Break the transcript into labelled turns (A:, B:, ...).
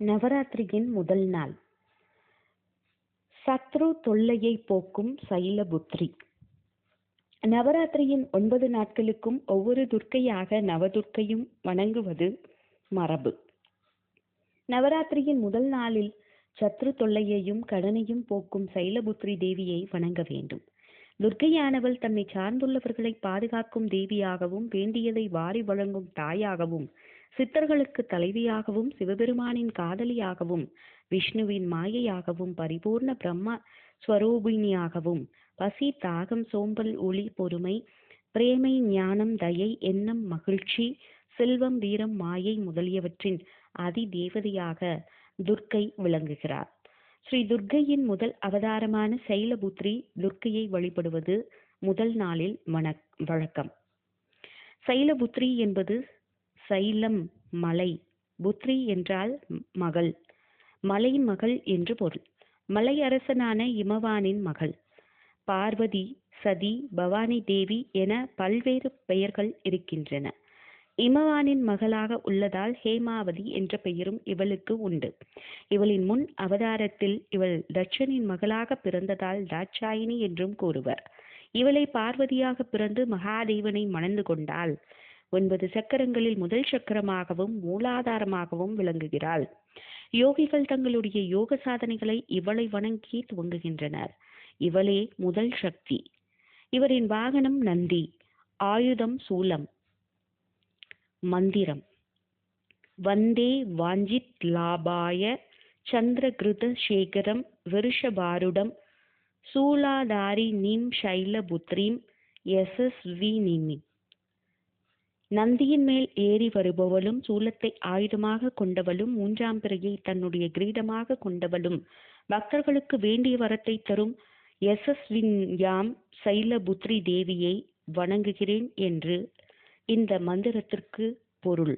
A: நவராத்திரியின் முதல் நாள். சத்ரு தொல்லையை போக்கும் சைலபுத்ரி. நவராத்திரியின் ஒன்பது நாட்களுக்கும் ஒவ்வொரு துர்க்கையாக நவதுர்க்கையும் வணங்குவது மரபு. நவராத்திரியின் முதல் நாளில் சத்ரு தொல்லையையும் கடனையும் போக்கும் சைலபுத்ரி தேவியை வணங்க வேண்டும். துர்க்கையானவள் தன்னை சார்ந்துள்ளவர்களை பாதுகாக்கும் தேவியாகவும் வேண்டியதை வாரி வழங்கும் தாயாகவும் சித்தர்களுக்கு தலைவியாகவும் சிவபெருமானின் காதலியாகவும் விஷ்ணுவின் மாயையாகவும் பரிபூர்ண பிரம்ம ஸ்வரூபிணியாகவும் பசி தாகம் சோம்பல் ஒளி பொறுமை பிரேமை ஞானம் தயை எண்ணம் மகிழ்ச்சி செல்வம் வீரம் மாயை முதலியவற்றின் அதி தேவதையாக துர்க்கை விளங்குகிறார். ஸ்ரீ துர்க்கையின் முதல் அவதாரமான சைலபுத்ரி துர்க்கையை வழிபடுவது முதல் நாளில் வணக் வழக்கம். சைலபுத்ரி என்பது சைலம் மலை புத்ரி என்றால் மகள். மலை மகள் என்று பொருள். மலை அரசனான இமவானின் மகள். பார்வதி சதி பவானி தேவி என பல்வேறு பெயர்கள் இருக்கின்றன. இமவானின் மகளாக உள்ளதால் ஹேமாவதி என்ற பெயரும் இவளுக்கு உண்டு. இவளின் முன் அவதாரத்தில் இவள் தட்சனின் மகளாக பிறந்ததால் தாட்சாயினி என்றும் கூறுவர். இவளை பார்வதியாக பிறந்து மகாதேவனை மணந்து கொண்டாள். ஒன்பது சக்கரங்களில் முதல் சக்கரமாகவும் மூலாதாரமாகவும் விளங்குகிறாள். யோகிகள் தங்களுடைய யோக சாதனைகளை இவளை வணங்கி துவங்குகின்றனர். இவளே முதல் சக்தி. இவரின் வாகனம் நந்தி. ஆயுதம் சூலம். மந்திரம். வந்தே வாஞ்சித் லாபாய சந்திரகிருத சேகரம் விருஷபாருடம். சூலாதாரி நீம் சைலபுத்ரீம் யசஸ்வி நீமி நந்தியின் மேல் ஏறி வருபவளும் சூலத்தை ஆயுதமாக கொண்டவளும் மூன்றாம் பிறையை தன்னுடைய கிரீடமாக கொண்டவளும். பக்தர்களுக்கு வேண்டிய வரத்தை தரும் யசஸ்வின்யாம் சைலபுத்ரி தேவியை வணங்குகிறேன் என்று இந்த மந்திரத்திற்கு பொருள்.